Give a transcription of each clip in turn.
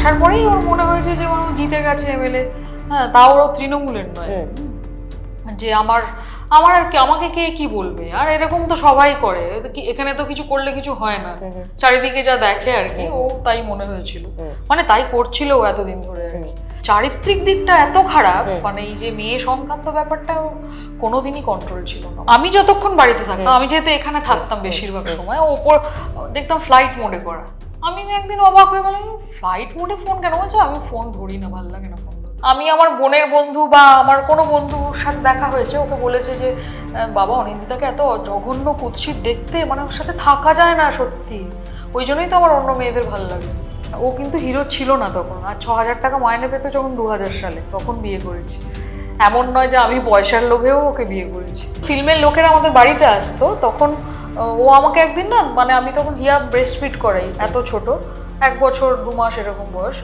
আসার পরেই ওর মনে হয়েছে যে ও জিতে গেছে এমএলএ হ্যাঁ তাও ওর তৃণমূলের নয়। যে আমার আমার আর কি আমাকে কে কি বলবে? আর এরকম তো সবাই করে। এখানে তো কিছু করলে কিছু হয় না। চারিদিকে যা দেখে আর কি ও তাই মনে হয়েছিল। মানে তাই করছিল ও এতদিন ধরে আর কি। চারিত্রিক দিকটা এত খারাপ মানে এই যে মেয়ে সংক্রান্ত ব্যাপারটা ওর কোনোদিনই কন্ট্রোল ছিল না। আমি যতক্ষণ বাড়িতে থাকতাম আমি যেহেতু এখানে থাকতাম বেশিরভাগ সময় ওপর দেখতাম ফ্লাইট মোডে করা। আমি একদিন অবাক হয়ে বললাম ফ্লাইট মোডে ফোন কেন বলছো? আমি ফোন ধরি না ভালো লাগে না আমি আমার বোনের বন্ধু বা আমার কোনো বন্ধুর সাথে দেখা হয়েছে, ওকে বলেছে যে বাবা, অনিন্দিতাকে এত জঘন্য কুৎসিত দেখতে মানে ওর সাথে থাকা যায় না সত্যি। ওই জন্যই তো আমার অন্য মেয়েদের ভালো লাগে। ও কিন্তু হিরো ছিল না তখন। আর ছ হাজার টাকা মাইনে পেতো যখন দু হাজার সালে, তখন বিয়ে করেছি। এমন নয় যে আমি পয়সার লোভেও ওকে বিয়ে করেছি। ফিল্মের লোকেরা আমাদের বাড়িতে আসতো, তখন ও আমাকে একদিন না মানে আমি তখন হিয়া ব্রেস্ট ফিট করাই, এত ছোট, এক বছর, দু মাস এরকম বয়স।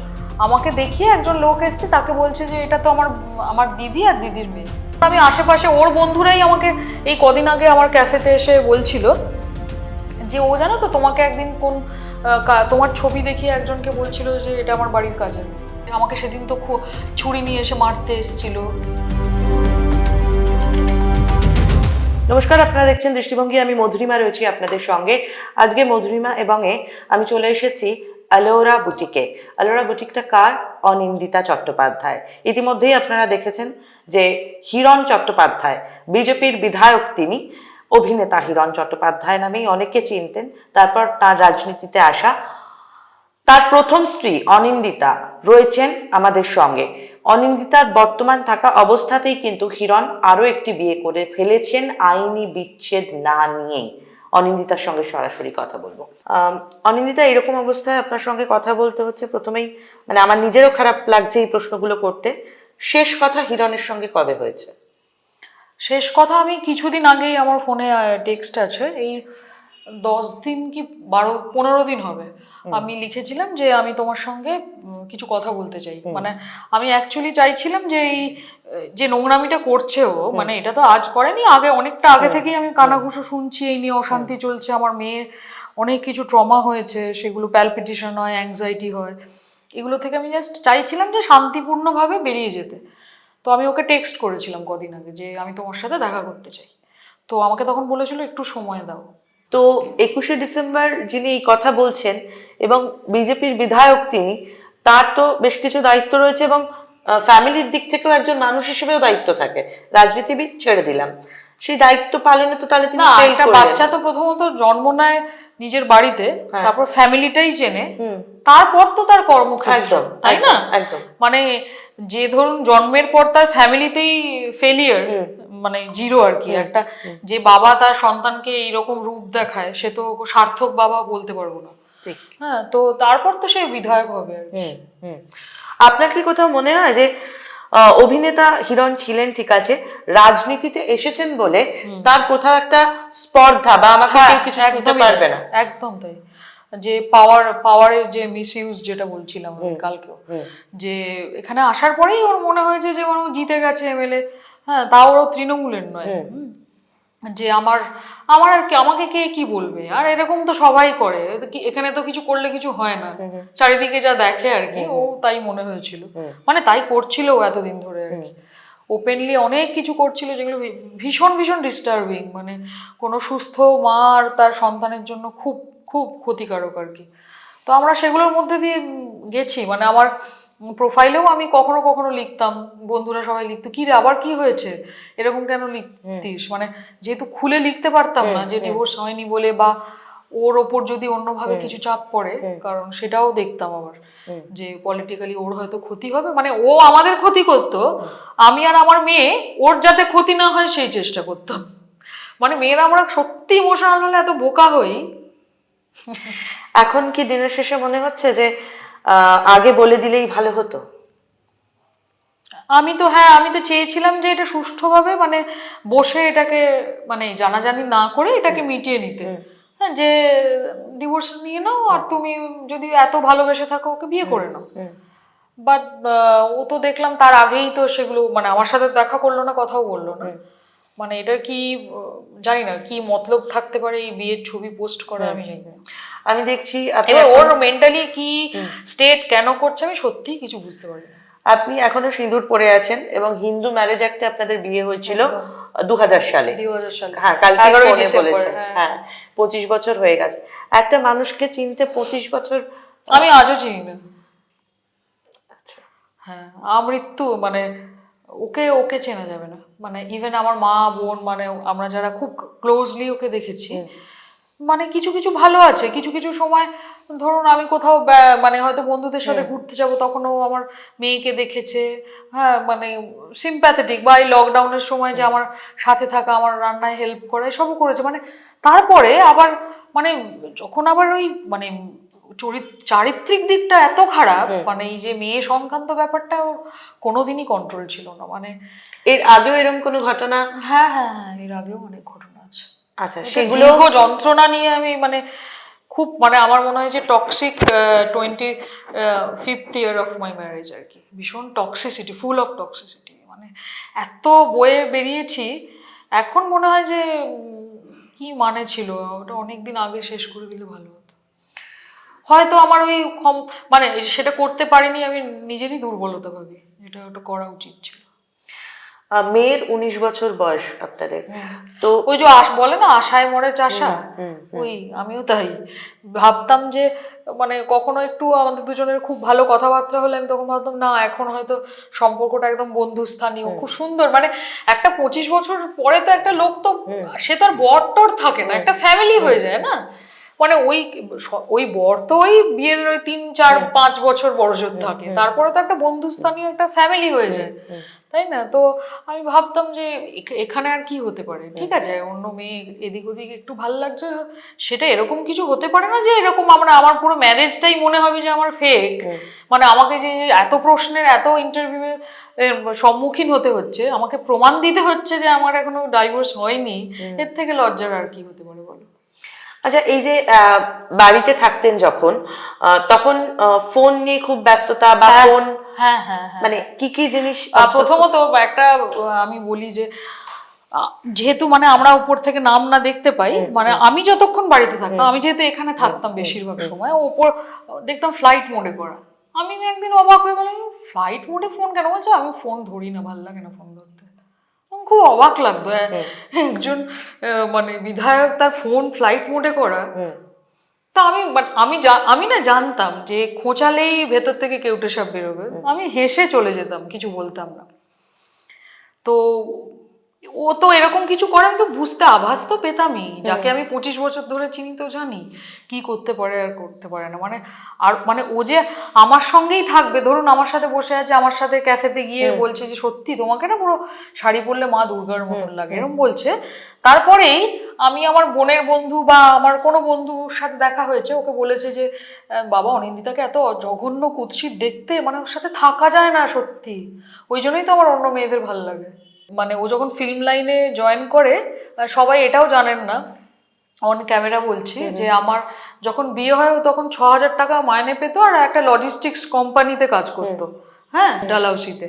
আমাকে দেখিয়ে একজন লোক এসছে, তাকে বলছে যে এটা তো আমার আমার দিদি আর দিদির মেয়ে। আমি আশেপাশে, ওর বন্ধুরাই আমাকে এই কদিন আগে আমার ক্যাফেতে এসে বলছিল যে, ও জানো তো, তোমাকে একদিন কোন তোমার ছবি দেখিয়ে একজনকে বলছিল যে, এটা আমার বাড়ির কাজের আমাকে সেদিন তো ছুরি নিয়ে এসে মারতে এসেছিল। নমস্কার, আপনারা দেখছেন দৃষ্টিভঙ্গি। আমি মধুরিমা রয়েছি আপনাদের সঙ্গে। আজকে মধুরিমা এবং এ, আমি চলে এসেছি আলোরা বুটিকে। আলোরা বুটিকটা কার? অনিন্দিতা চট্টোপাধ্যায়। ইতিমধ্যেই আপনারা দেখেছেন যে হিরণ চট্টোপাধ্যায়, বিজেপির বিধায়ক তিনি, অভিনেতা হিরণ চট্টোপাধ্যায় নামেই অনেকে চিনতেন। তারপর তার রাজনীতিতে আসা তার প্রথম স্ত্রী অনিন্দিতা রয়েছেন আমাদের সঙ্গে। অনিন্দিতার বর্তমান থাকা অবস্থাতেই কিন্তু হিরণ আরও একটি বিয়ে করে ফেলেছেন আইনি বিচ্ছেদ না নিয়েই। অনিন্দিতার সঙ্গে সরাসরি কথা বলব। অনিন্দিতা এরকম অবস্থায় আপনার সঙ্গে কথা বলতে হচ্ছে প্রথমেই মানে আমার নিজেরও খারাপ লাগছে এই প্রশ্নগুলো করতে। শেষ কথা হিরণের সঙ্গে কবে হয়েছে? শেষ কথা আমি কিছুদিন আগেই আমার ফোনে টেক্সট আছে। এই দশ দিন কি বারো পনেরো দিন হবে। আমি লিখেছিলাম যে আমি তোমার সঙ্গে কিছু কথা বলতে চাই। মানে আমি অ্যাকচুয়ালি চাইছিলাম যে এই যে নোংরামিটা করছে ও মানে এটা তো আজ করেনি আগে অনেকটা আগে থেকেই আমি কানাঘুষো শুনছি এই নিয়ে অশান্তি চলছে আমার মেয়ের অনেক কিছু ট্রমা হয়েছে সেগুলো প্যালপিটেশন হয় অ্যাংজাইটি হয়। এগুলো থেকে আমি জাস্ট চাইছিলাম যে শান্তিপূর্ণভাবে বেরিয়ে যেতে। তো আমি ওকে টেক্সট করেছিলাম কদিন আগে যে আমি তোমার সাথে দেখা করতে চাই। তো আমাকে তখন বলেছিল একটু সময় দাও। তো একুশে ডিসেম্বর যিনি এই কথা বলছেন এবং বিজেপির বিধায়ক তিনি তার তো বেশ কিছু দায়িত্ব রয়েছে এবং ফ্যামিলির দিক থেকেও একজন মানুষ হিসেবেও দায়িত্ব থাকে রাজনীতিবিদ ছেড়ে দিলাম সেই দায়িত্ব পালনে তো তাহলে তিনি। বাচ্চা তো প্রথমত জন্ম নেয় নিজের বাড়িতে হ্যাঁ। তারপর ফ্যামিলিটাই চেনে। তারপর তো তার কর্মক্ষেত্র একদম, তাই না একদম। মানে যে ধরুন জন্মের পর তার ফ্যামিলিতেই ফেলিয়ার মানে জিরো আর কি একটা যে বাবা তার সন্তানকে এইরকম রূপ দেখায় সে তো সার্থক বাবা বলতে পারব না। হ্যাঁ তো তারপর তো সে বিধায়ক হবে আর। আপনার কি কোথাও মনে হয় যে অভিনেতা হিরণ ছিলেন ঠিক আছে রাজনীতিতে এসেছেন বলে তার কোথাও একটা স্পর্ধা বা আমাকে হ্যাঁ, কেউ কিছু ছুতে পারবে না। একদম তাই। যে পাওয়ার পাওয়ারের যে মিস ইউজ যেটা বলছিলাম কালকেও যে এখানে আসার পরেই ওর মনে হয়েছে যে ও জিতে গেছে এমএলএ হ্যাঁ তাও ওর তৃণমূলের নয়। যে আমার আমার আর কি আমাকে কে কি বলবে? আর এরকম তো সবাই করে। এখানে তো কিছু করলে কিছু হয় না। চারিদিকে যা দেখে আর কি ও তাই মনে হয়েছিল। মানে তাই করছিল এতদিন ধরে আর কি। ওপেনলি অনেক কিছু করছিল যেগুলো ভীষণ ভীষণ ডিস্টার্বিং মানে কোনো সুস্থ মা আর তার সন্তানের জন্য খুব খুব ক্ষতিকারক আর কি। তো আমরা সেগুলোর মধ্যে দিয়ে গেছি মানে আমার প্রোফাইলেও আমি কখনো কখনো লিখতাম বন্ধুরা সবাই লিখতো কি রে আবার কি হয়েছে? এরকম কেন লিখতিস? মানে যেহেতু খুলে লিখতে পারতাম না যে ডিভোর্স হয়নি বলে বা ওর ওপর যদি অন্যভাবে কিছু চাপ পড়ে কারণ সেটাও দেখতাম আবার যে পলিটিক্যালি ওর হয়তো ক্ষতি হবে মানে ও আমাদের ক্ষতি করতো আমি আর আমার মেয়ে ওর যাতে ক্ষতি না হয় সেই চেষ্টা করতাম। মানে মেয়েরা আমরা সত্যি ইমোশনাল হলে এত বোকা হই এখন কি দিনের শেষে মনে হচ্ছে যে আগে বলে দিলেই ভালো হতো? আমি তো হ্যাঁ আমি তো চেয়েছিলাম যে এটা সুষ্ঠুভাবে মানে বসে এটাকে মানে জানাজানি না করে এটাকে মিটিয়ে নিতে। হ্যাঁ যে ডিভোর্স নিয়ে নাও আর তুমি যদি এত ভালোবেসে থাকো ওকে বিয়ে করে নাও। বাট ও তো দেখলাম তার আগেই তো সেগুলো মানে আমার সাথে দেখা করল না কথাও বলল না। মানে এটা কি জানি না কি মতলব থাকতে পারে এই বিয়ের ছবি পোস্ট করা আমি জানি না। আমি দেখছি এবার ওর মেন্টালি কি স্টেট কেন করছে আমি সত্যি কিছু বুঝতে পারি না। আপনি এখনও সিঁদুর পরে আছেন এবং হিন্দু ম্যারেজ অ্যাক্টে আপনাদের বিয়ে হয়েছিল দু হাজার সালে। হ্যাঁ কালকে হ্যাঁ। হ্যাঁ পঁচিশ বছর হয়ে গেছে। একটা মানুষকে চিনতে পঁচিশ বছর আমি আজও চিনি না। হ্যাঁ আমৃত্যু মানে ওকে ওকে চেনা যাবে না। মানে ইভেন আমার মা বোন মানে আমরা যারা খুব ক্লোজলি ওকে দেখেছি মানে কিছু কিছু ভালো আছে কিছু কিছু সময় ধরুন আমি কোথাও মানে হয়তো বন্ধুদের সাথে ঘুরতে যাব তখনও আমার মেয়েকে দেখেছে হ্যাঁ মানে সিম্প্যাথেটিক বা এই লকডাউনের সময় যে আমার সাথে থাকা আমার রান্নায় হেল্প করা এসবও করেছে মানে তারপরে আবার মানে যখন আবার ওই মানে চারিত্রিক দিকটা এত খারাপ মানে এই যে মেয়ে সংক্রান্ত ব্যাপারটা ওর কোনোদিনই কন্ট্রোল ছিল না মানে এর আগেও এরকম কোনো ঘটনা? হ্যাঁ হ্যাঁ হ্যাঁ এর আগেও অনেক ঘটনা আছে। আচ্ছা সেগুলো যন্ত্রণা নিয়ে আমি মানে খুব মানে আমার মনে হয় যে toxic twenty fifth year of my marriage আর কি। ভীষণ টক্সিসিটি ফুল অফ টক্সিসিটি মানে এত বয়ে বেরিয়েছি এখন মনে হয় যে কি মানে ছিল ওটা অনেক দিন আগে শেষ করে দিলে ভালো হতো। হয়তো আমার ওই ক্ষম মানে সেটা করতে পারিনি আমি নিজেরই দুর্বলতা ভাবি। যেটা ওটা করা উচিত ছিল। মেয়ের উনিশ বছর বয়স আপনাদের। তো ওই যে আশ বলে না আশায় মরে চাষা? ওই আমিও তাই। ভাবতাম যে মানে কখনো একটু আমাদের দুজনের খুব ভালো কথাবার্তা হলে আমি তখন ভাবতাম না এখন হয়তো সম্পর্কটা একদম বন্ধুস্থানীয় খুব সুন্দর। মানে একটা পঁচিশ বছর পরে তো একটা লোক তো সে তো আর বর টর থাকে না একটা ফ্যামিলি হয়ে যায় না? মানে ওই ওই বর তো ওই বিয়ের ওই তিন চার পাঁচ বছর বড়জোর থাকে। তারপরে তো একটা বন্ধুস্থানীয় একটা ফ্যামিলি হয়ে যায়। তাই না? তো আমি ভাবতাম যে এখানে আর কি হতে পারে? ঠিক আছে অন্য মেয়ে এদিক ওদিক একটু ভালো লাগছে। সেটা এরকম কিছু হতে পারে না যে এরকম আমরা আমার পুরো ম্যারেজটাই মনে হবে যে আমার ফেক মানে আমাকে যে এত প্রশ্নের এত ইন্টারভিউয়ের সম্মুখীন হতে হচ্ছে আমাকে প্রমাণ দিতে হচ্ছে যে আমার এখনও ডাইভোর্স হয়নি। এর থেকে লজ্জার আর কি হতে পারে বলো? আচ্ছা এই যে বাড়িতে থাকতেন যখন তখন ফোন নিয়ে খুব ব্যস্ততা বা ফোন হ্যাঁ হ্যাঁ হ্যাঁ। মানে কি কি জিনিস প্রথমত একটা আমি বলি যে যেহেতু মানে আমরা উপর থেকে নাম না দেখতে পাই মানে আমি যতক্ষণ বাড়িতে থাকতাম আমি যেহেতু এখানে থাকতাম বেশিরভাগ সময় উপর দেখতাম ফ্লাইট মোডে করা। আমি একদিন অবাক হয়ে বললাম ফ্লাইট মোডে ফোন কেন বলছে? আমি ফোন ধরি না ভালো লাগে না ফোন ধরতে। আমার খুব অবাক লাগতো একজন মানে বিধায়ক তার ফোন ফ্লাইট মোডে করা। তা আমি মানে আমি আমি না জানতাম যে খোঁচালেই ভেতর থেকে কেউটে সব বেরোবে। আমি হেসে চলে যেতাম কিছু বলতাম না। তো ও তো এরকম কিছু করে আমি তো বুঝতে আভাস তো পেতামই। যাকে আমি পঁচিশ বছর ধরে চিনি তো জানি কি করতে পারে আর করতে পারে না। মানে আর মানে ও যে আমার সঙ্গেই থাকবে ধরুন আমার সাথে বসে আছে আমার সাথে ক্যাফেতে গিয়ে বলছে যে সত্যি তোমাকে না পুরো শাড়ি পরলে মা দুর্গার মতন লাগে? এরকম বলছে। তারপরেই আমি আমার বোনের বন্ধু বা আমার কোনো বন্ধুর সাথে দেখা হয়েছে ওকে বলেছে যে বাবা অনিন্দিতাকে এত জঘন্য কুৎসিত দেখতে মানে ওর সাথে থাকা যায় না সত্যি। ওই জন্যই তো আমার অন্য মেয়েদের ভালো লাগে। মানে ও যখন ফিল্ম লাইনে জয়েন করে সবাই এটাও জানেন না। অন ক্যামেরা বলছি যে আমার যখন বিয়ে হয় ও তখন ছ হাজার টাকা মাইনে পেতো আর একটা লজিস্টিক্স কোম্পানিতে কাজ করতো হ্যাঁ ডালাউসিতে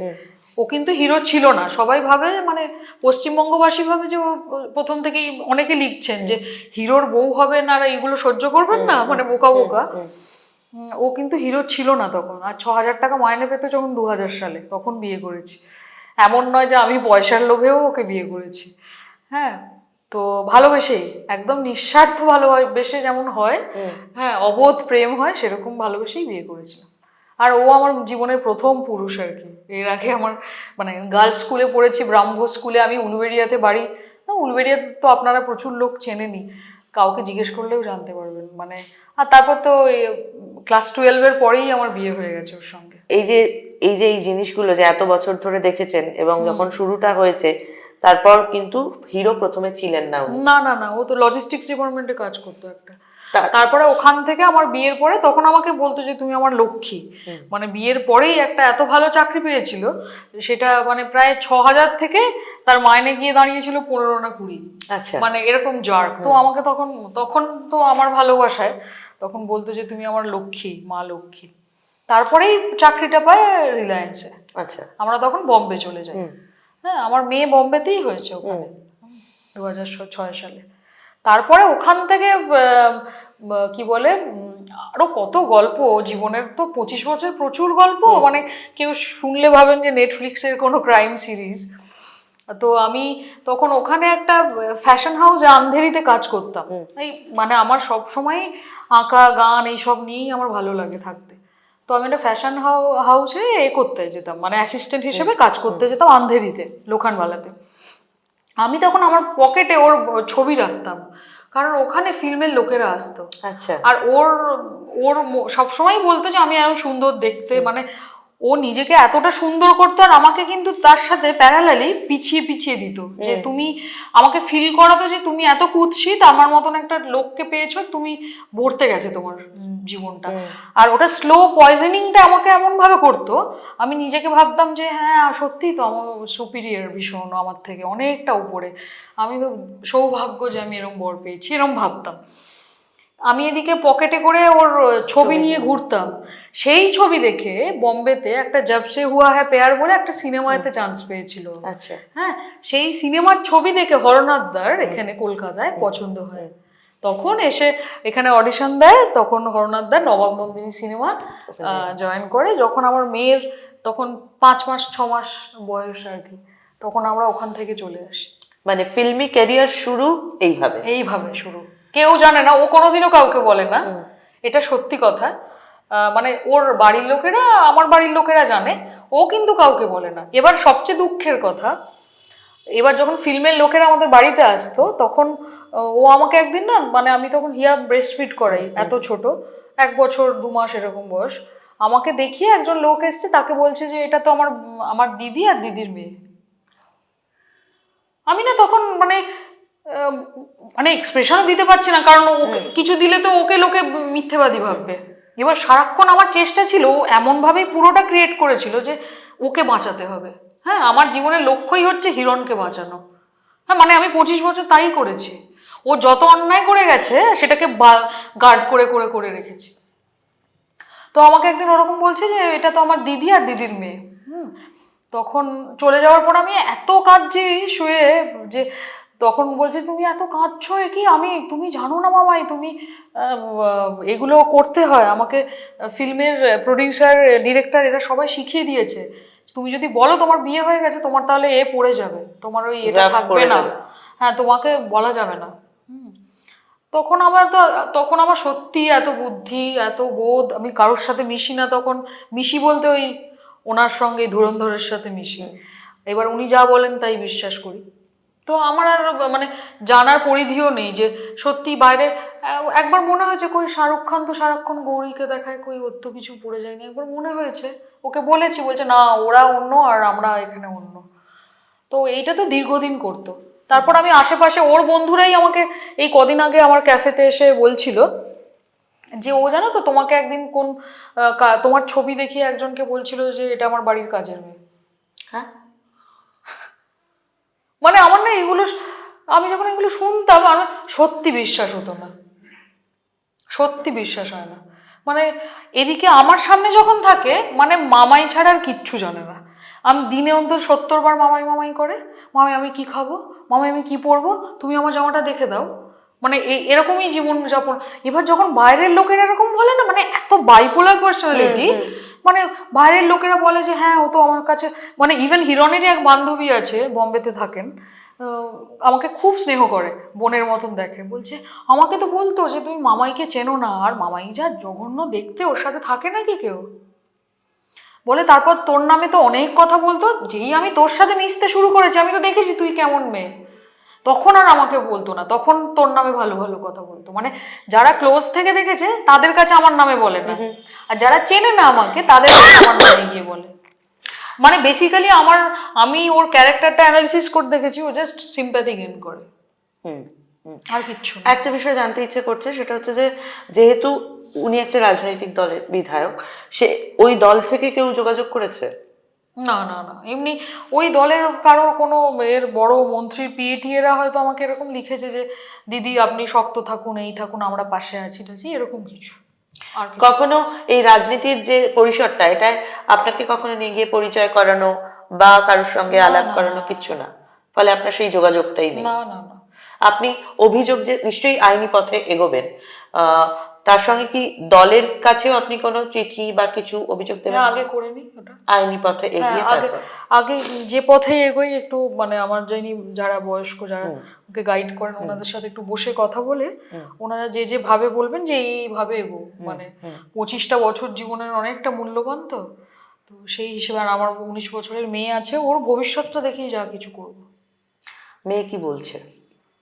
ও কিন্তু হিরো ছিল না। সবাই ভাবে মানে পশ্চিমবঙ্গবাসী ভাবে যে ও প্রথম থেকেই অনেকে লিখছেন যে হিরোর বউ হবে না আর এইগুলো সহ্য করবেন না মানে বোকা বোকা। ও কিন্তু হিরো ছিল না তখন। আর ছ হাজার টাকা মাইনে পেতো যখন দু হাজার সালে তখন বিয়ে করেছি। এমন নয় যে আমি পয়সার লোভেও ওকে বিয়ে করেছি। হ্যাঁ তো ভালোবেসেই একদম নিঃস্বার্থ ভালোবেসে যেমন হয় হ্যাঁ অবোধ প্রেম হয় সেরকম ভালোবেসেই বিয়ে করেছিলাম। আর ও আমার জীবনের প্রথম পুরুষ আর কি। এর আগে আমার মানে গার্লস স্কুলে পড়েছি ব্রাহ্ম স্কুলে আমি উলুবেড়িয়াতে বাড়ি। না, উলুবেড়িয়াতে তো আপনারা প্রচুর লোক চেনেনি কাউকে জিজ্ঞেস করলেও জানতে পারবেন। মানে আর তারপর তো ক্লাস টুয়েলভের পরেই আমার বিয়ে হয়ে গেছে ওর সঙ্গে। এই যে এই যে এই জিনিসগুলো যে এত বছর ধরে দেখেছেন এবং যখন শুরুটা হয়েছে তারপর কিন্তু হিরো প্রথমে ছিলেন না না না না ও তো লজিস্টিক্স ডিপার্টমেন্টে কাজ করতো একটা। তারপরে ওখান থেকে আমার বিয়ের পরে তখন আমাকে বলতো যে তুমি আমার লক্ষ্মী। মানে বিয়ের পরেই একটা এত ভালো চাকরি পেয়েছিল সেটা মানে প্রায় ছ হাজার থেকে তার মাইনে গিয়ে দাঁড়িয়েছিল পনেরো না কুড়ি। আচ্ছা। মানে এরকম জার তো আমাকে তখন তখন তো আমার ভালোবাসায় তখন বলতো যে তুমি আমার লক্ষ্মী মা লক্ষ্মী। তারপরেই চাকরিটা পায় রিলায়েন্সে আচ্ছা। আমরা তখন বম্বে চলে যাই। হ্যাঁ আমার মেয়ে বম্বেতেই হয়েছে ওখানে দু হাজার ছয় সালে। তারপরে ওখান থেকে কি বলে আরও কত গল্প জীবনের তো পঁচিশ বছর প্রচুর গল্প মানে কেউ শুনলে ভাবেন যে নেটফ্লিক্সের কোনো ক্রাইম সিরিজ তো আমি তখন ওখানে একটা ফ্যাশন হাউসে আন্ধেরিতে কাজ করতাম। এই মানে আমার সব সময় আঁকা গান এইসব নিয়েই আমার ভালো লাগে থাকতে। তো আমি একটা ফ্যাশন হাউসে এ করতে যেতাম মানে অ্যাসিস্ট্যান্ট হিসেবে কাজ করতে যেতাম আন্ধেরিতে লোখানবালাতে আমি তখন আমার পকেটে ওর ছবি রাখতাম কারণ ওখানে ফিল্মের লোকেরা আসতো। আচ্ছা। আর ওর ওর সবসময় বলতো যে আমি এরকম সুন্দর দেখতে মানে ও নিজেকে এতটা সুন্দর করতো আর আমাকে কিন্তু তার সাথে প্যারালালি পিছিয়ে পিছিয়ে দিত। যে তুমি আমাকে ফিল করাতো যে তুমি এত কুৎসিত আমার মতন একটা লোককে পেয়েছ তুমি ভরতে গেছে তোমার জীবনটা। আর ওটা স্লো পয়জনিংটা আমাকে এমন ভাবে করতো আমি নিজেকে ভাবতাম যে হ্যাঁ সত্যিই তো আমার সুপিরিয়ার ভীষণ আমার থেকে অনেকটা উপরে। আমি তো সৌভাগ্য যে আমি এরম বর পেয়েছি এরম ভাবতাম। আমি এদিকে পকেটে করে ওর ছবি নিয়ে। ঘুরতাম। সেই ছবি দেখে বম্বেতে একটা জবসে হুয়া হ্যাঁ পেয়ার বলে একটা সিনেমাতে চান্স পেয়েছিল। আচ্ছা। হ্যাঁ সেই সিনেমার ছবি দেখে হরনাথদার এখানে কলকাতায় পছন্দ হয়। তখন এসে এখানে অডিশন দেয় তখন হরনাথদার নবাব নন্দিনী সিনেমা জয়েন করে। যখন আমার মেয়ের তখন পাঁচ মাস ছ মাস বয়স আর কি তখন আমরা ওখান থেকে চলে আসি। মানে ফিল্মি ক্যারিয়ার শুরু এইভাবে? এইভাবে শুরু। কেউ জানে না ও কোনোদিনও কাউকে বলে না। এটা সত্যি কথা। মানে ওর বাড়ির লোকেরা আমার বাড়ির লোকেরা জানে ও কিন্তু কাউকে বলে না। এবার সবচেয়ে দুঃখের কথা এবার যখন ফিল্মের লোকেরা আমাদের বাড়িতে আসতো তখন ও আমাকে একদিন না মানে আমি তখন হিয়া ব্রেস্ট ফিট করাই এত ছোট এক বছর দু মাস এরকম বয়স আমাকে দেখিয়ে একজন লোক এসছে তাকে বলছে যে এটা তো আমার আমার দিদি আর দিদির মেয়ে। আমি না তখন মানে মানে এক্সপ্রেশনও দিতে পারছি না কারণ কিছু দিলে তো ওকে লোকে মিথ্যেবাদী ভাববে। এবার সারাক্ষণ আমার চেষ্টা ছিল এমনভাবেই পুরোটা ক্রিয়েট করেছিল যে ওকে বাঁচাতে হবে। হ্যাঁ আমার জীবনের লক্ষ্যই হচ্ছে হিরণকে বাঁচানো। হ্যাঁ মানে আমি পঁচিশ বছর তাই করেছি। ও যত অন্যায় করে গেছে, সেটাকে গার্ড করে করে করে রেখেছি। তো আমাকে একদিন ওরকম বলছে যে, এটা তো আমার দিদি আর দিদির মেয়ে। হুম, তখন চলে যাওয়ার পর আমি এত কাঁদছি শুয়ে যে তখন বলছে তুমি এত কাঁদছো কি? আমি তুমি জানো না মামাই তুমি এগুলো করতে হয়। আমাকে ফিল্মের প্রডিউসার ডিরেক্টর এরা সবাই শিখিয়ে দিয়েছে। তুমি যদি বলো তোমার বিয়ে হয়ে গেছে তোমার তাহলে এ পড়ে যাবে। তোমার ওই এটা থাকবে না। হ্যাঁ তোমাকে বলা যাবে না। হুম। তখন আমার তো তখন আমার সত্যি এত বুদ্ধি এত বোধ আমি কারোর সাথে মিশি না তখন। মিশি বলতে ওই ওনার সঙ্গে ধুরন্ধরের সাথে মিশি। এবার উনি যা বলেন তাই বিশ্বাস করি। তো আমার আর মানে জানার পরিধিও নেই যে সত্যি বাইরে একবার মনে হয়েছে কই শাহরুখ খান তো সারাক্ষণ গৌরীকে দেখায়, কই ওর তো কিছু পড়ে যায়নি। একবার মনে হয়েছে, ওকে বলেছি, বলছে, না, ওরা অন্য আর আমরা এখানে অন্য। তো এইটা তো দীর্ঘদিন করতো। তারপর আমি আশেপাশে, ওর বন্ধুরাই আমাকে এই কদিন আগে আমার ক্যাফেতে এসে বলছিল যে, ও জানো তো, তোমাকে একদিন কোন তোমার ছবি দেখিয়ে একজনকে বলছিল যে, এটা আমার বাড়ির কাজের মেয়ে। হ্যাঁ? মানে আমার না এগুলো আমি যখন এগুলো শুনতাম, আমার সত্যি বিশ্বাস হতো না। সত্যি বিশ্বাস হয় না। মানে এদিকে আমার সামনে যখন থাকে মানে মামাই ছাড়া আর কিচ্ছু জানে না। আমি দিনে অন্তর সত্তর বার মামাই মামাই করে মামাই আমি কি খাব? মামাই আমি কি পরবো? তুমি আমার জামাটা দেখে দাও। মানে এরকমই জীবনযাপন। এবার যখন বাইরের লোকেরা এরকম বলে না মানে এত বাইপোলার পার্সোনালিটি মানে বাইরের লোকেরা বলে যে হ্যাঁ ও তো আমার কাছে মানে ইভেন হিরণেরই এক বান্ধবী আছে, বম্বেতে থাকেন আমাকে খুব স্নেহ করে, বোনের মতন দেখে। বলছে, আমাকে তো বলতো যে, তুমি মামাইকে চেনো না, আর মামাই যা জঘন্য দেখতে, ওর সাথে থাকে নাকি কেউ? বলে, তারপর তোর নামে তো অনেক কথা বলতো, যেই আমি তোর সাথে মিশতে শুরু করেছি, আমি তো দেখেছি তুই কেমন মেয়ে। তখন আর আমাকে বলতো না তখন তোর নামে ভালো ভালো কথা বলতো। মানে যারা ক্লোজ থেকে দেখেছে তাদের কাছে আমার নামে বলে না। আর যারা চেনে না আমাকে তাদের কাছে আমার নামে গিয়ে বলে। মানে বেসিক্যালি আমার আমি ওর ক্যারেক্টারটা অ্যানালিসিস করে দেখেছি ও জাস্ট সিম্প্যাথি গেন করে। আর কিচ্ছু একটা বিষয় জানতে ইচ্ছে করছে সেটা হচ্ছে যে যেহেতু উনি একটা রাজনৈতিক দলের বিধায়ক সে ওই দল থেকে কেউ যোগাযোগ করেছে? না না না। এমনি ওই দলের কারোর কোনো এর বড় মন্ত্রীর পিএটি এরা হয়তো আমাকে এরকম লিখেছে যে দিদি আপনি শক্ত থাকুন এই থাকুন আমরা পাশে আছি। টাছি এরকম কিছু। আর কখনো এই রাজনীতির যে পরিসরটা এটা আপনাকে কখনো নিয়ে গিয়ে পরিচয় করানো বা কারোর সঙ্গে আলাপ করানো কিচ্ছু না? ফলে আপনার সেই যোগাযোগটাই নেই। না না না। আপনি অভিযোগ যে নিশ্চয়ই আইনি পথে এগোবেন আহ, তার সঙ্গে কি দলের কাছেও আপনি কোনো চিঠি বা কিছু অভিযোগ দেবেন? আগে করে নি ওটা। আইনি পথে হ্যাঁ এগিয়ে আগে তারপর। আগে যে পথে এগোই একটু মানে আমার যিনি যারা বয়স্ক যারা ওকে গাইড করেন ওনাদের সাথে একটু বসে কথা বলে ওনারা যে যে ভাবে বলবেন যে এইভাবে এগো। মানে পঁচিশটা বছর জীবনের অনেকটা মূল্যবান তো। তো সেই হিসেবে আর আমার উনিশ বছরের মেয়ে আছে ওর ভবিষ্যৎটা দেখেই যা কিছু করব। মেয়ে কি বলছে?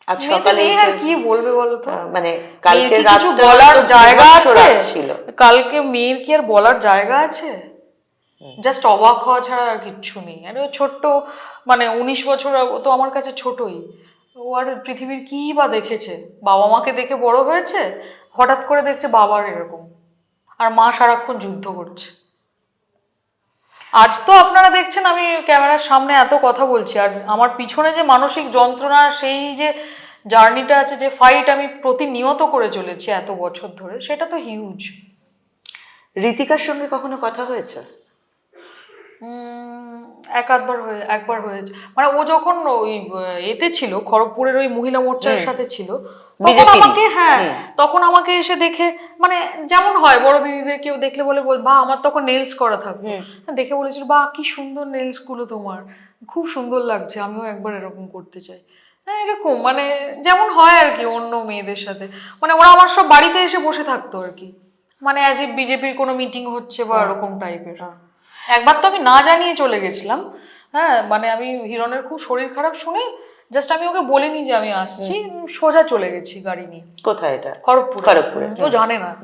সকালে আর কি বলবে বলো তো? মানে কালকে কিছু বলার জায়গা আছে? ছিল। কালকে মেয়ের কি আর বলার জায়গা আছে? জাস্ট অবাক হওয়া ছাড়া আর কিচ্ছু নেই। আর ও ছোট্ট মানে উনিশ বছর ও তো আমার কাছে ছোটই। ও আর পৃথিবীর কি বা দেখেছে? বাবা মাকে দেখে বড় হয়েছে হঠাৎ করে দেখছে বাবার এরকম। আর মা সারাক্ষণ যুদ্ধ করছে। আজ তো আপনারা দেখছেন আমি ক্যামেরার সামনে এত কথা বলছি। আর আমার পিছনে যে মানসিক যন্ত্রণা সেই যে জার্নিটা আছে যে ফাইট আমি প্রতিনিয়ত করে চলেছি এত বছর ধরে সেটা তো হিউজ ঋতিকার সঙ্গে কখনো কথা হয়েছে? এক আধবার হয়ে একবার হয়েছে মানে ও যখন ওই এতে ছিল খড়গপুরের ওই মহিলা মোর্চার সাথে ছিল তখন আমাকে হ্যাঁ তখন আমাকে এসে দেখে মানে যেমন হয় বড় দিদিদের কেউ দেখলে বলে বল বা আমার তখন নেলস করা থাকতো। দেখে বলেছিল বা কি সুন্দর নেলসগুলো তোমার খুব সুন্দর লাগছে আমিও একবার এরকম করতে চাই। হ্যাঁ এরকম মানে যেমন হয় আর কি অন্য মেয়েদের সাথে মানে ওরা আমার সব বাড়িতে এসে বসে থাকতো আর কি। মানে অ্যাজ ইফ বিজেপির কোনো মিটিং হচ্ছে বা এরকম টাইপের একবার তো আমি না জানিয়ে চলে গেছিলাম। হ্যাঁ মানে আমি হিরণের খুব শরীর খারাপ শুনে জাস্ট আমি ওকে বলিনি যে আমি আসছি সোজা চলে গেছি গাড়ি নিয়ে। কোথায় এটা? খড়গপুরে। খড়গপুরে, ও জানে না।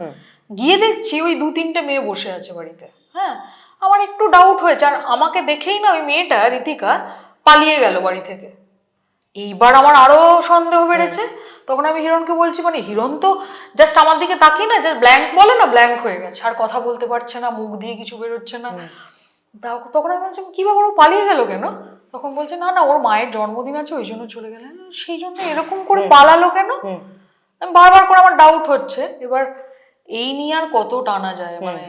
গিয়ে দেখছি ওই দু তিনটে মেয়ে বসে আছে বাড়িতে। হ্যাঁ আমার একটু ডাউট হয়েছে। আর আমাকে দেখেই না ওই মেয়েটা রীতিকা পালিয়ে গেল বাড়ি থেকে। এইবার আমার আরও সন্দেহ বেড়েছে। তখন আমি হিরণকে বলছি মানে হিরণ তো জাস্ট আমার দিকে তাকিয়ে না জাস্ট ব্ল্যাঙ্ক বলে না ব্ল্যাঙ্ক হয়ে গেছে। আর কথা বলতে পারছে না মুখ দিয়ে কিছু বেরোচ্ছে না। তা- তখন আমি বলছি কি ব্যাপার ও পালিয়ে গেল কেন? তখন বলছে না না ওর মায়ের জন্মদিন আছে ওই জন্য চলে গেলেন সেই জন্য এরকম করে পালালো কেন? আমি বারবার করে আমার ডাউট হচ্ছে। এবার এই নিয়ে আর কত টানা যায় মানে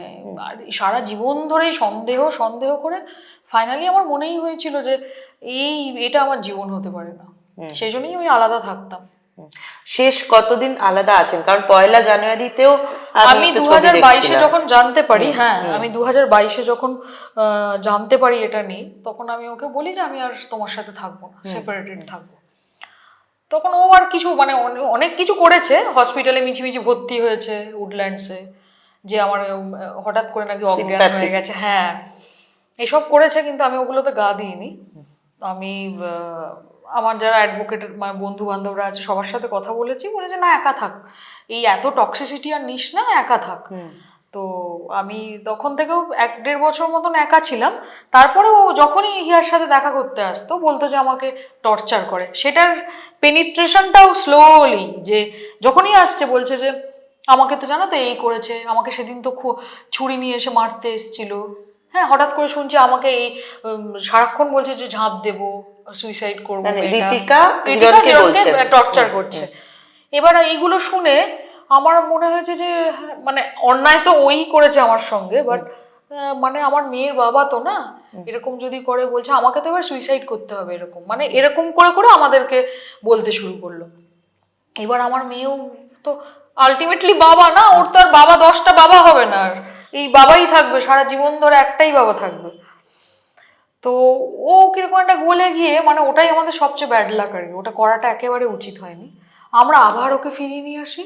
আর সারা জীবন ধরে সন্দেহ সন্দেহ করে ফাইনালি আমার মনেই হয়েছিল যে এই এটা আমার জীবন হতে পারে না। সেই জন্যই আমি আলাদা থাকতাম। শেষ কতদিন আলাদা আছেন? কারণ পয়লা জানুয়ারিতেও আমি দু হাজার বাইশে যখন জানতে পারি হ্যাঁ আমি দু হাজার বাইশে যখন জানতে পারি এটা নেই তখন আমি ওকে বলি যে আমি আর তোমার সাথে থাকব না সেপারেটেড থাকব। তখন ও আর কিছু মানে অনেক কিছু করেছে। হসপিটালে মিছিমিছি ভর্তি হয়েছে উডল্যান্ডসে যে আমার হঠাৎ করে নাকি অজ্ঞান হয়ে গেছে হ্যাঁ। এসব করেছে কিন্তু আমি ওগুলোতে গা দিইনি। আমি আমার যারা অ্যাডভোকেটের মানে বন্ধু বান্ধবরা আছে সবার সাথে কথা বলেছি বলেছে না একা থাক। এই এত টক্সিসিটি আর নিস না একা থাক। তো আমি তখন থেকেও এক দেড় বছর মতন একা ছিলাম। তারপরে ও যখনই হিয়ার সাথে দেখা করতে আসতো বলতো যে আমাকে টর্চার করে। সেটার পেনিট্রেশনটাও স্লোলি যে যখনই আসছে বলছে যে আমাকে তো জানো তো এই করেছে আমাকে সেদিন তো ছুরি নিয়ে এসে মারতে এসছিল। হ্যাঁ হঠাৎ করে শুনছি আমাকে এই সারাক্ষণ বলছে যে ঝাঁপ দেবো সুইসাইড করব। ঋতিকা বলছে। টর্চার করছে। এবার এইগুলো শুনে আমার মনে হয়েছে যে মানে অন্যায় তো ওই করেছে আমার সঙ্গে বাট মানে আমার মেয়ের বাবা তো না এরকম যদি করে বলছে আমাকে তো এবার সুইসাইড করতে হবে এরকম। মানে এরকম করে করে আমাদেরকে বলতে শুরু করল। এবার আমার মেয়েও তো আলটিমেটলি বাবা না ওর তো আর বাবা দশটা বাবা হবে না আর। এই বাবাই থাকবে, সারা জীবন ধরে একটাই বাবা থাকবে। তো ও কীরকম একটা গোলে গিয়ে মানে ওটাই আমাদের সবচেয়ে ব্যাড লাক আর কি, ওটা করাটা একেবারে উচিত হয়নি। আমরা আবার ওকে ফিরিয়ে নিয়ে আসি।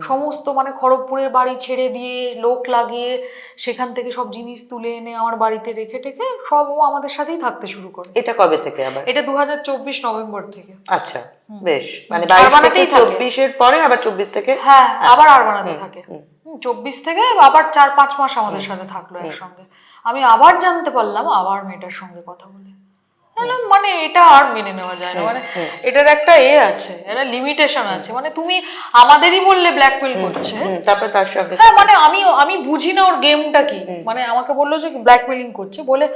সমস্ত মানে খড়গপুরের বাড়ি ছেড়ে দিয়ে লোক লাগিয়ে সেখান থেকে সব জিনিস তুলে এনে আমার বাড়িতে রেখে টেখে সব ও আমাদের সাথেই থাকতে শুরু করে। এটা কবে থেকে আবার? এটা দু হাজার চব্বিশ নভেম্বর থেকে। আচ্ছা বেশ। মানে বাইশ আরবানাতেই থাকে। চব্বিশের পরে আবার চব্বিশ থেকে? হ্যাঁ আবার আর বানাতে থাকে। চব্বিশ থেকে আবার চার পাঁচ মাস আমাদের সাথে থাকল একসঙ্গে। আমি আবার জানতে পারলাম আবার মেয়েটার সঙ্গে কথা বলে। মানে এটা আর মেনে নেওয়া যায় না। মানে এটার একটা এ আছে একটা লিমিটেশন আছে। মানে তুমি আমাদেরই বললে ব্ল্যাকমেল করছে। তারপর তার সঙ্গে হ্যাঁ মানে আমি আমি বুঝি না ওর গেমটা কি। মানে আমাকে বলল যে ব্ল্যাকমেলিং করছে। বলে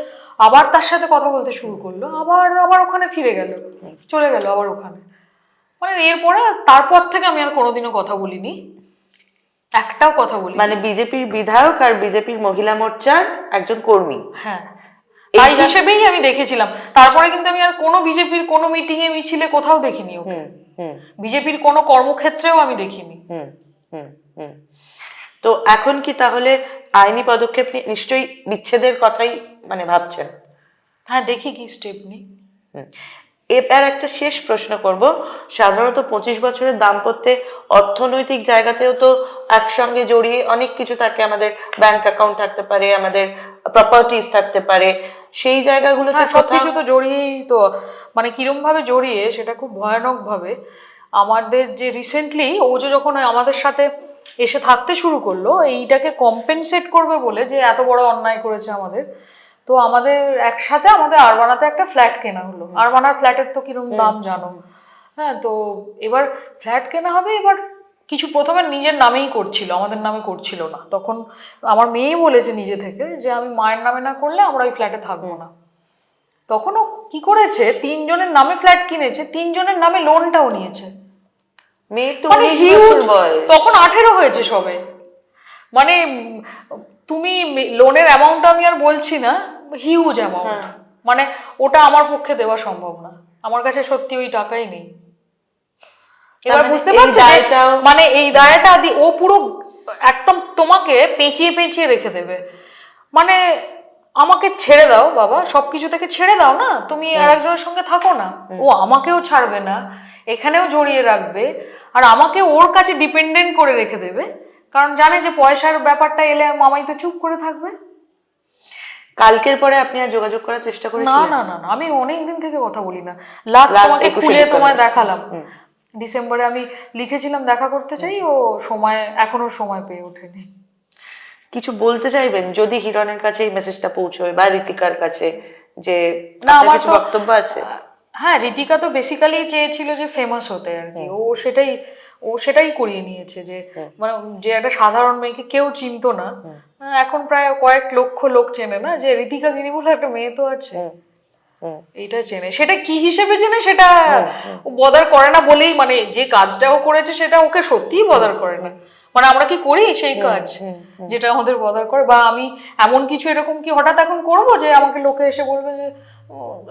আবার তার সাথে কথা বলতে শুরু করল। আবার আবার ওখানে ফিরে গেল। চলে গেল আবার ওখানে। মানে এরপরে তারপর থেকে আমি আর কোনোদিনও কথা বলিনি। একটাও কথা বলি মানে বিজেপির বিধায়ক আর বিজেপির মহিলা মোর্চার একজন কর্মী। হ্যাঁ। তাই হিসেবেই আমি দেখেছিলাম। তারপরে কিন্তু আমি আর কোনো বিজেপির কোনো মিটিং এ মিছিলে কোথাও দেখিনি ওকে। বিজেপির কোনো কর্মক্ষেত্রেও আমি দেখিনি। হুম হুম হুম। তো এখন কি তাহলে আইনি পদক্ষেপ নিয়ে নিশ্চয়ই বিচ্ছেদের কথাই মানে ভাবছেন? হ্যাঁ দেখি কি স্টেপ নিই। এবার একটা শেষ প্রশ্ন করব। সাধারণত পঁচিশ বছরের দাম্পত্যে অর্থনৈতিক জায়গাতেও তো একসঙ্গে জড়িয়ে অনেক কিছু থাকে। আমাদের ব্যাংক অ্যাকাউন্ট থাকতে পারে আমাদের প্রপার্টিজ থাকতে পারে। সেই জায়গাগুলোতে হ্যাঁ সবকিছু তো জড়িয়েই তো মানে কিরম ভাবে জড়িয়ে সেটা খুব ভয়ানক ভাবে আমাদের যে রিসেন্টলি ও যে যখন আমাদের সাথে এসে থাকতে শুরু করল এইটাকে কম্পেনসেট করবে বলে যে এত বড় অন্যায় করেছে আমাদের তো আমাদের একসাথে আমাদের আরবানাতে একটা ফ্ল্যাট কেনা হলো। আরবানার ফ্ল্যাটের তো কিরম দাম জানো? হ্যাঁ তো এবার ফ্ল্যাট কেনা হবে এবার কিছু প্রথমে নিজের নামেই করছিল আমাদের নামে করছিল না। তখন আমার মেয়ে বলেছে নিজে থেকে যে আমি মায়ের নামে না করলে আমরা ওই ফ্ল্যাটে থাকব না। তখন ও কি করেছে তিনজনের নামে ফ্ল্যাট কিনেছে তিনজনের নামে লোনটাও নিয়েছে। মানে তখন আঠেরো হয়েছে সবে। মানে তুমি লোনের অ্যামাউন্টটা আমি আর বলছি না হিউজ অ্যামাউন্ট মানে ওটা আমার পক্ষে দেওয়া সম্ভব না। আমার কাছে সত্যি ওই টাকাই নেই। এবার মানে বুঝতে পারছ মানে এই দায়টা দি ও পুরো একদম তোমাকে পেঁচিয়ে পেঁচিয়ে রেখে দেবে। মানে আমাকে ছেড়ে দাও বাবা সবকিছু থেকে ছেড়ে দাও না। তুমি আর একজনের সঙ্গে থাকো না। ও আমাকেও ছাড়বে না। এখানেও জড়িয়ে রাখবে। আর আমাকে ওর কাছে ডিপেন্ডেন্ট করে রেখে দেবে। কারণ জানে যে পয়সার ব্যাপারটা এলে মামাই তো চুপ করে থাকবে। কালকের পরে আপনি আর যোগাযোগ করার চেষ্টা করেছিলেন? না না না আমি অনেক দিন থেকে কথা বলি না। লাস্ট তোমাকে 21 খুলে তোমায় দেখালাম। ডিসেম্বরে আমি লিখেছিলাম দেখা করতে চাই ও সময় এখনও সময় পেয়ে ওঠেনি। কিছু বলতে চাইবেন? যদি হিরণের কাছে এই মেসেজটা পৌঁছয় বা ঋতিকার কাছে যে না, আমার কিছু বক্তব্য আছে? হ্যাঁ ঋতিকা তো বেসিক্যালি চেয়েছিল যে ফেমাস হতে আর কি। ও সেটাই ও সেটাই করিয়ে নিয়েছে যে মানে যে একটা সাধারণ মেয়েকে কেউ চিনতো না। এখন প্রায় কয়েক লক্ষ লোক চেনে না? যে ঋতিকা গিরি বলে একটা মেয়ে তো আছে। এটা চেনে। সেটা কি হিসেবে চেনে সেটা বদার করে না বলেই মানে যে কাজটা ও করেছে সেটা ওকে সত্যিই বদার করে না। মানে আমরা কি করি সেই কাজ যেটা আমাদের বদার করে বা আমি এমন কিছু এরকম কি হঠাৎ এখন করব যে আমাকে লোকে এসে বলবে যে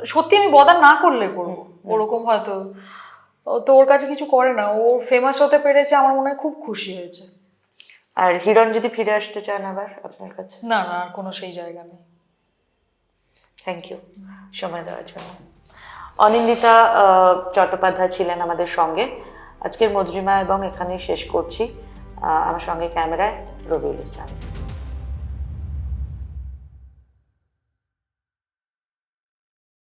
সত্যি আমি বদার না করলে করব? ওরকম হয়তো। তো ওর কাছে কিছু করে না। ও ফেমাস হতে পেরেছে আমার মনে হয় খুব খুশি হয়েছে। আর হিরণ যদি ফিরে আসতে চান আবার আপনার কাছে? না না আর কোনো সেই জায়গা নেই। থ্যাংক ইউ সময় দেওয়ার জন্য। অনিন্দিতা চট্টোপাধ্যায় ছিলেন আমাদের সঙ্গে। আজকের মধুরিমা এবং এখানেই শেষ করছি। আমার সঙ্গে ক্যামেরায় রবিউল ইসলাম।